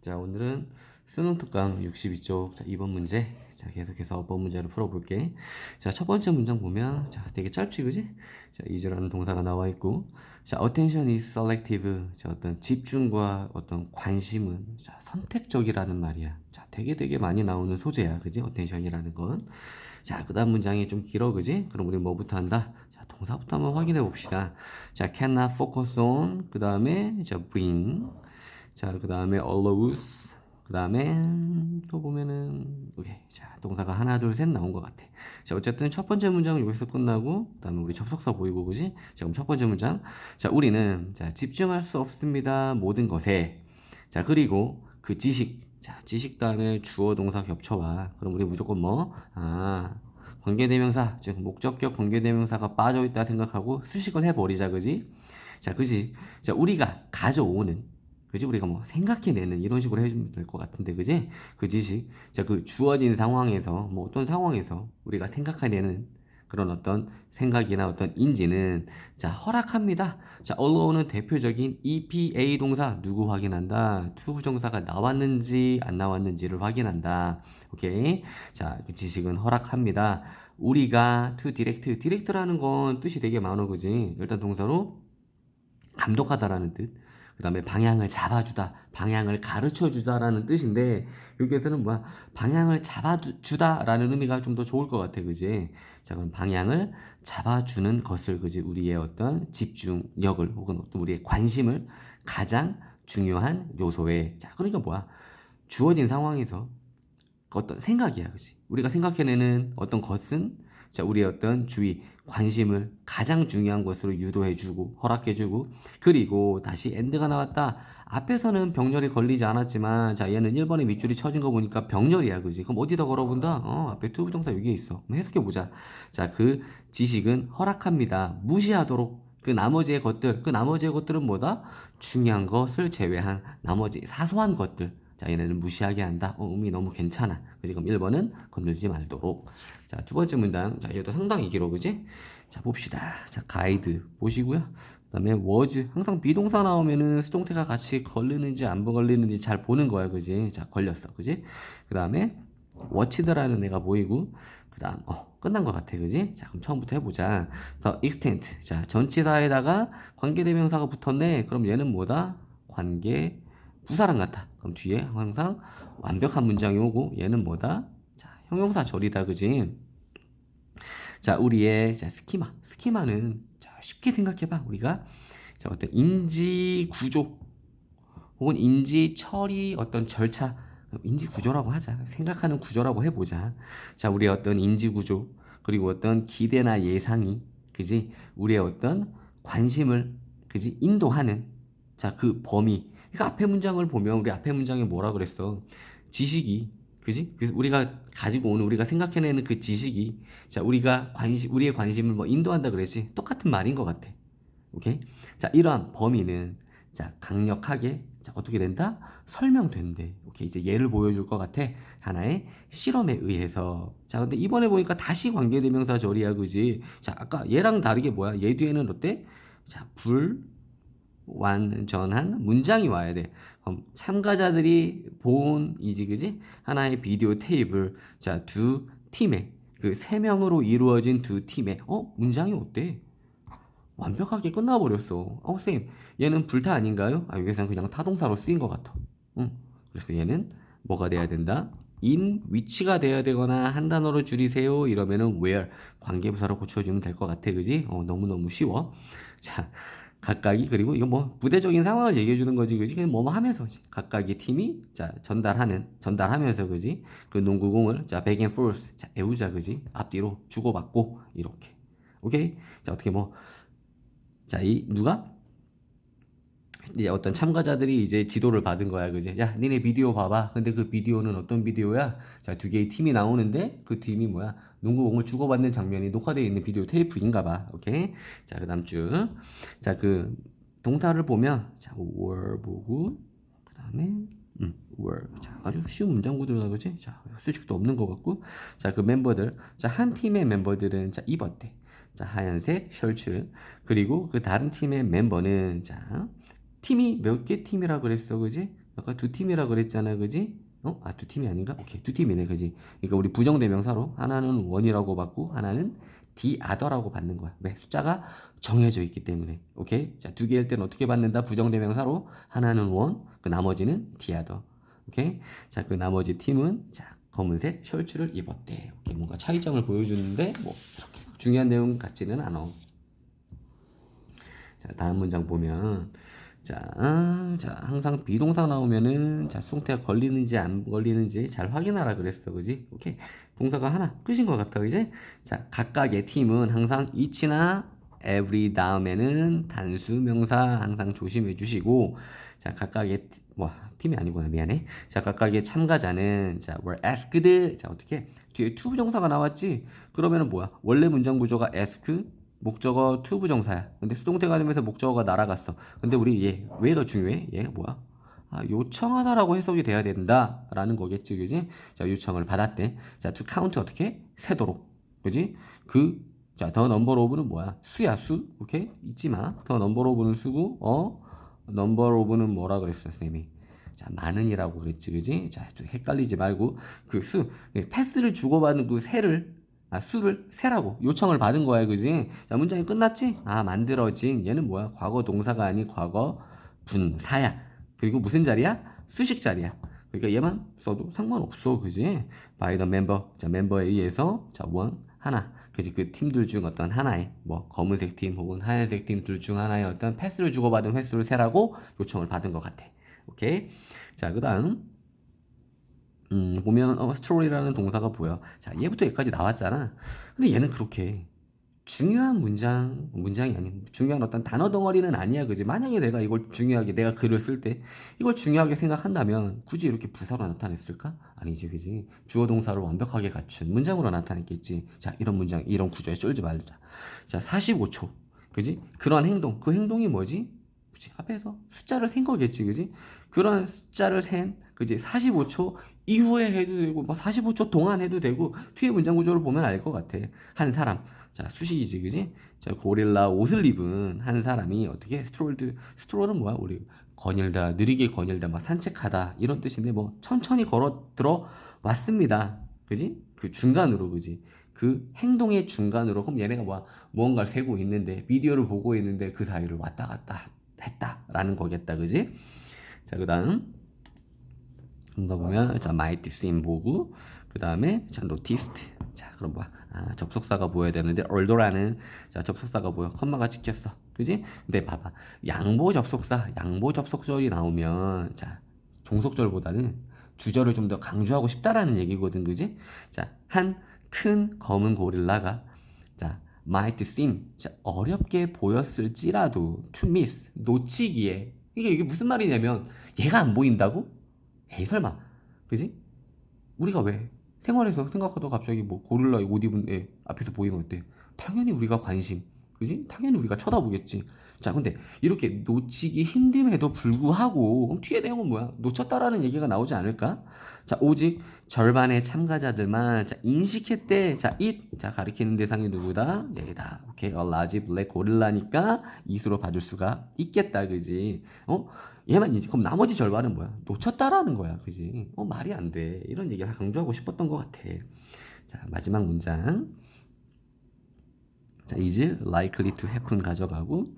자, 오늘은 수능 특강 62쪽 자, 2번 문제. 자, 계속해서 어법 문제를 풀어볼게. 자, 첫 번째 문장 보면 자, 되게 짧지, 그지? 자, is라는 동사가 나와 있고 자, attention is selective. 자, 어떤 집중과 어떤 관심은 자, 선택적이라는 말이야. 자, 되게 되게 많이 나오는 소재야, 그지? attention이라는 건. 자, 그 다음 문장이 좀 길어, 그지? 그럼 우리 뭐부터 한다? 자, 동사부터 한번 확인해 봅시다. 자, cannot focus on. 그 다음에 자, bring. 자, 그 다음에 allows. 그 다음에 또 보면은 오케이. 자, 동사가 하나, 둘, 셋 나온 것 같아. 자, 어쨌든 첫 번째 문장은 여기서 끝나고 그 다음에 우리 접속사 보이고 그지? 자, 그럼 첫 번째 문장. 자, 우리는 자, 집중할 수 없습니다. 모든 것에. 자, 그리고 그 지식. 자, 지식 다음에 주어 동사 겹쳐와. 그럼 우리 무조건 뭐? 아, 관계대명사, 즉 목적격 관계대명사가 빠져 있다 생각하고 수식을 해 버리자. 그지? 자, 그지? 자, 우리가 가져오는 그지? 우리가 뭐 생각해내는 이런 식으로 해주면 될 것 같은데, 그지? 그 지식. 자, 그 주어진 상황에서, 뭐 어떤 상황에서 우리가 생각해내는 그런 어떤 생각이나 어떤 인지는 자, 허락합니다. 자, allow는 대표적인 EPA 동사 누구 확인한다? to 부정사가 나왔는지 안 나왔는지를 확인한다. 오케이? 자, 그 지식은 허락합니다. 우리가 to direct, direct라는 건 뜻이 되게 많어, 그지? 일단 동사로 감독하다라는 뜻. 그 다음에 방향을 잡아주다, 방향을 가르쳐 주다라는 뜻인데, 여기에서는 뭐야? 방향을 잡아주다라는 의미가 좀 더 좋을 것 같아, 그지? 자, 그럼 방향을 잡아주는 것을, 그지? 우리의 어떤 집중력을 혹은 어떤 우리의 관심을 가장 중요한 요소에. 자, 그러니까 뭐야? 주어진 상황에서 어떤 생각이야, 그지? 우리가 생각해내는 어떤 것은 자, 우리의 어떤 주의, 관심을 가장 중요한 것으로 유도해주고 허락해주고 그리고 다시 엔드가 나왔다. 앞에서는 병렬이 걸리지 않았지만 자 얘는 1번에 밑줄이 쳐진 거 보니까 병렬이야 그지? 그럼 어디다 걸어본다? 어 앞에 투부정사 여기에 있어. 해석해 보자. 자 그 지식은 허락합니다. 무시하도록 그 나머지의 것들 그 나머지의 것들은 뭐다? 중요한 것을 제외한 나머지 사소한 것들 자, 얘네는 무시하게 한다. 어, 의미 너무 괜찮아. 그지? 그럼 1번은 건들지 말도록. 자, 두 번째 문장. 자, 얘도 상당히 길어. 그지? 자, 봅시다. 자, 가이드 보시고요. 그 다음에 was. 항상 비동사 나오면은 수동태가 같이 걸리는지 안 걸리는지 잘 보는 거야. 그지? 자, 걸렸어. 그지? 그 다음에 watched라는 애가 보이고, 그 다음, 어, 끝난 것 같아. 그지? 자, 그럼 처음부터 해보자. 더 extent. 자, 전치사에다가 관계대명사가 붙었네. 그럼 얘는 뭐다? 관계 부사랑 같아. 그럼 뒤에 항상 완벽한 문장이 오고 얘는 뭐다? 자, 형용사 절이다. 그지? 자, 우리의 자, 스키마. 스키마는 자, 쉽게 생각해 봐. 우리가 자, 어떤 인지 구조 혹은 인지 처리 어떤 절차 인지 구조라고 하자. 생각하는 구조라고 해 보자. 자, 우리의 어떤 인지 구조 그리고 어떤 기대나 예상이 그지? 우리의 어떤 관심을 그지? 인도하는 자, 그 범위 그러니까 앞에 문장을 보면 우리 앞에 문장에 뭐라 그랬어? 지식이 그지? 그래서 우리가 가지고 오는 우리가 생각해내는 그 지식이 자 우리가 관심 우리의 관심을 뭐 인도한다 그랬지? 똑같은 말인 것 같아. 오케이? 자 이러한 범위는 자 강력하게 자 어떻게 된다? 설명된대. 오케이 이제 예를 보여줄 것 같아. 하나의 실험에 의해서 자 근데 이번에 보니까 다시 관계대명사 절이야 그지? 자 아까 얘랑 다르게 뭐야? 얘 뒤에는 어때? 자 불 완전한 문장이 와야 돼. 그럼 참가자들이 본 이지 그지? 하나의 비디오 테이블. 자, 두 팀의 그 세 명으로 이루어진 두 팀의 어 문장이 어때? 완벽하게 끝나버렸어. 어, 쌤, 얘는 불타 아닌가요? 아, 여기서는 그냥 타동사로 쓰인 것 같아. 응. 그래서 얘는 뭐가 돼야 된다? in 위치가 돼야 되거나 한 단어로 줄이세요 이러면은 where 관계부사로 고쳐주면 될 것 같아 그지? 어, 너무너무 쉬워 자 각각이 그리고 이거 뭐 부대적인 상황을 얘기해 주는 거지 그지? 그냥 뭐뭐 하면서 각각의 팀이 자 전달하는 전달하면서 그지? 그 농구공을 자 and forth 자 애우자 그지? 앞뒤로 주고받고 이렇게. 오케이? 자 어떻게 뭐 자 이 누가 이제 어떤 참가자들이 이제 지도를 받은 거야. 그지 야 니네 비디오 봐봐. 근데 그 비디오는 어떤 비디오야? 자 두 개의 팀이 나오는데 그 팀이 뭐야? 농구공을 주고받는 장면이 녹화되어 있는 비디오 테이프인가 봐. 오케이? 자 그 다음 줄 자 그 동사를 보면 자 were 보고 그 다음에 음, were 자 아주 쉬운 문장 구조다 그지 자 수식도 없는 것 같고. 자 그 멤버들. 자 한 팀의 멤버들은 자 입었대 자 하얀색 셔츠. 그리고 그 다른 팀의 멤버는 자 팀이 몇 개 팀이라 그랬어 그지 아까 두 팀이라 그랬잖아, 그지? 어? 아, 두 팀이 아닌가? 오케이, 두 팀이네, 그지? 그러니까 우리 부정대명사로 하나는 원이라고 받고 하나는 other라고 받는 거야. 왜? 숫자가 정해져 있기 때문에. 오케이? 자, 두 개일 때는 어떻게 받는다? 부정대명사로 하나는 원, 그 나머지는 other. 오케이? 자, 그 나머지 팀은 자, 검은색 셔츠를 입었대. 오케이, 뭔가 차이점을 보여주는데 뭐 이렇게 중요한 내용 같지는 않아. 자, 다음 문장 보면 자, 아, 자, 항상 비동사 나오면은 자, 수동태가 걸리는지 안 걸리는지 잘 확인하라 그랬어. 그지? 오케이. 동사가 하나 끝인 것 같아. 그지? 자, 각각의 팀은 항상 each나 every 다음에는 단수 명사 항상 조심해 주시고 자, 각각의 티- 와, 팀이 아니구나. 미안해. 자, 각각의 참가자는 자, were asked 자, 어떻게? 뒤에 to 부정사가 나왔지? 그러면은 뭐야? 원래 문장 구조가 ask 목적어 to 부정사야. 근데 수동태가 되면서 목적어가 날아갔어. 근데 우리 얘 왜 더 중요해? 얘가 뭐야? 아, 요청하다라고 해석이 돼야 된다라는 거겠지, 그지? 자, 요청을 받았대. 자, to count 어떻게? 세도록, 그지? 그, 자, 더 넘버 오브는 뭐야? 수야, 수. 오케이? 잊지 마. 더 넘버 오브는 수고, 어? 넘버 오브는 뭐라 그랬어, 쌤이? 자, 많은이라고 그랬지, 그지? 자, 또 헷갈리지 말고 그 수, 패스를 주고받는 그 세를 아, 수를 세라고 요청을 받은 거야, 그지? 자, 문장이 끝났지? 아, 만들어진 얘는 뭐야? 과거 동사가 아닌 과거 분사야. 그리고 무슨 자리야? 수식 자리야. 그러니까 얘만 써도 상관없어, 그지? by the member. 자, 멤버에 의해서 자, 원 하나. 그지? 그 팀들 중 어떤 하나의 뭐 검은색 팀 혹은 하얀색 팀들 중 하나의 어떤 패스를 주고받은 횟수를 세라고 요청을 받은 것 같아. 오케이? 자, 그 다음 음, 보면 어, 스토리라는 동사가 보여. 자, 얘부터 여기까지 나왔잖아. 근데 얘는 그렇게 중요한 문장, 문장이 아닌 중요한 어떤 단어 덩어리는 아니야, 그지? 만약에 내가 이걸 중요하게 내가 글을 쓸 때 이걸 중요하게 생각한다면 굳이 이렇게 부사로 나타냈을까? 아니지, 그지? 주어 동사를 완벽하게 갖춘 문장으로 나타냈겠지. 자, 이런 문장, 이런 구조에 쫄지 말자. 자, 45초. 그지? 그런 행동, 그 행동이 뭐지? 그치? 앞에서 숫자를 센 거겠지, 그지? 그런 숫자를 센, 그지? 45초 이후에 해도 되고, 뭐 45초 동안 해도 되고, 뒤에 문장 구조를 보면 알 것 같아. 한 사람. 자, 수식이지, 그지? 자, 고릴라 옷을 입은 한 사람이 어떻게 스트롤드, 스트롤은 뭐야? 우리 거닐다, 느리게 거닐다, 막 산책하다, 이런 뜻인데, 뭐, 천천히 걸어 들어 왔습니다. 그지? 그 중간으로, 그지? 그 행동의 중간으로, 그럼 얘네가 뭐야? 무언가를 세고 있는데, 비디오를 보고 있는데, 그 사이를 왔다 갔다 했다라는 거겠다, 그지? 자, 그 다음. 뭔가 보면 자 might seem 보고 그 다음에 자 noticed. 자 그럼 뭐야 아 접속사가 보여야 되는데 although라는 자 접속사가 보여. 컴마가 찍혔어. 그지? 근데 봐봐. 양보 접속사 양보 접속절이 나오면 자 종속절보다는 주절을 좀 더 강조하고 싶다라는 얘기거든. 그지? 자한 큰 검은 고릴라가 자 might seem 자 어렵게 보였을지라도 to miss 놓치기에. 이게 이게 무슨 말이냐면 얘가 안 보인다고 에이 설마 그지? 우리가 왜 생활에서 생각하다 갑자기 뭐 고릴라 옷 입은 애 앞에서 보이면 어때? 당연히 우리가 관심 그지? 당연히 우리가 쳐다보겠지 자 근데 이렇게 놓치기 힘듦에도 불구하고 그럼 뒤에 내용은 뭐야? 놓쳤다라는 얘기가 나오지 않을까? 자 오직 절반의 참가자들만 자 인식했대 자 it 자 가리키는 대상이 누구다? 얘다 오케이 a large black 고릴라니까 이수로 봐줄 수가 있겠다 그지? 어? 얘만 이제 그럼 나머지 절반은 뭐야? 놓쳤다라는 거야, 그지? 어 말이 안 돼. 이런 얘기를 강조하고 싶었던 것 같아. 자 마지막 문장. 자 is likely to happen 가져가고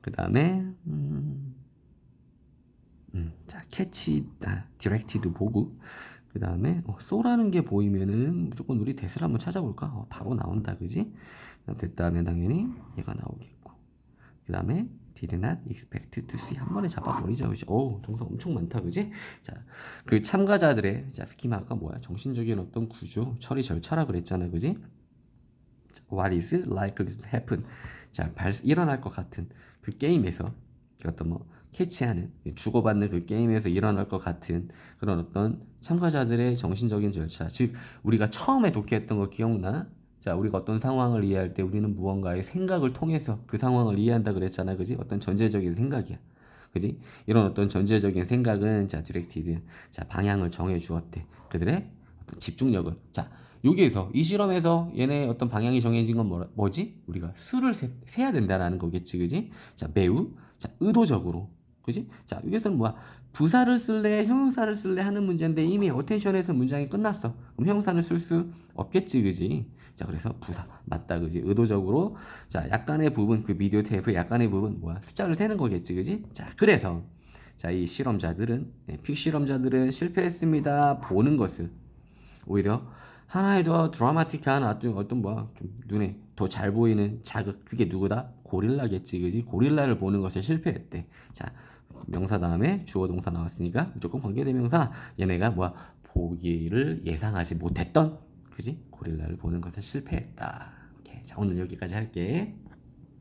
그 다음에 음, 음, 자 catch 아 directed 보고 그 다음에 어, 쏘라는 게 보이면은 무조건 우리 대를 한번 찾아볼까? 어, 바로 나온다, 그지? 그다음 됐다 하면 당연히 얘가 나오겠고 그 다음에 did not expect to see 한 번에 잡아버리죠. 그지? 오, 동사 엄청 많다. 그지? 자, 그 참가자들의 자, 스키마가 뭐야? 정신적인 어떤 구조, 처리 절차라 그랬잖아. 그지? 자, What is likely to happen? 자, 발, 일어날 것 같은 그 게임에서 그 어떤 뭐 캐치하는 주고받는 그 게임에서 일어날 것 같은 그런 어떤 참가자들의 정신적인 절차 즉 우리가 처음에 독해했던 거 기억나? 자 우리가 어떤 상황을 이해할 때 우리는 무언가의 생각을 통해서 그 상황을 이해한다 그랬잖아 그지? 어떤 전제적인 생각이야 그지? 이런 어떤 전제적인 생각은 자 디렉티드 자 방향을 정해 주었대 그들의 어떤 집중력을 자 여기에서 이 실험에서 얘네 어떤 방향이 정해진 건 뭐, 뭐지? 우리가 수를 세, 세야 된다라는 거겠지 그지? 자 매우 자 의도적으로 그지? 자, 여기서는 뭐야? 부사를 쓸래, 형용사를 쓸래 하는 문제인데 이미 어텐션에서 문장이 끝났어. 그럼 형용사는 쓸 수 없겠지, 그지? 자, 그래서 부사 맞다, 그지? 의도적으로 자, 약간의 부분 그 비디오 테이프 약간의 부분 뭐야? 숫자를 세는 거겠지, 그지? 자, 그래서 자, 이 실험자들은 네, 피실험자들은 실패했습니다. 보는 것을 오히려 하나의 더 드라마틱한 어떤 어떤 뭐야 좀 눈에 더 잘 보이는 자극 그게 누구다? 고릴라겠지 그지? 고릴라를 보는 것에 실패했대. 자 명사 다음에 주어 동사 나왔으니까 무조건 관계대명사. 얘네가 뭐야 보기를 예상하지 못했던 그지? 고릴라를 보는 것에 실패했다. 오케이. 자 오늘 여기까지 할게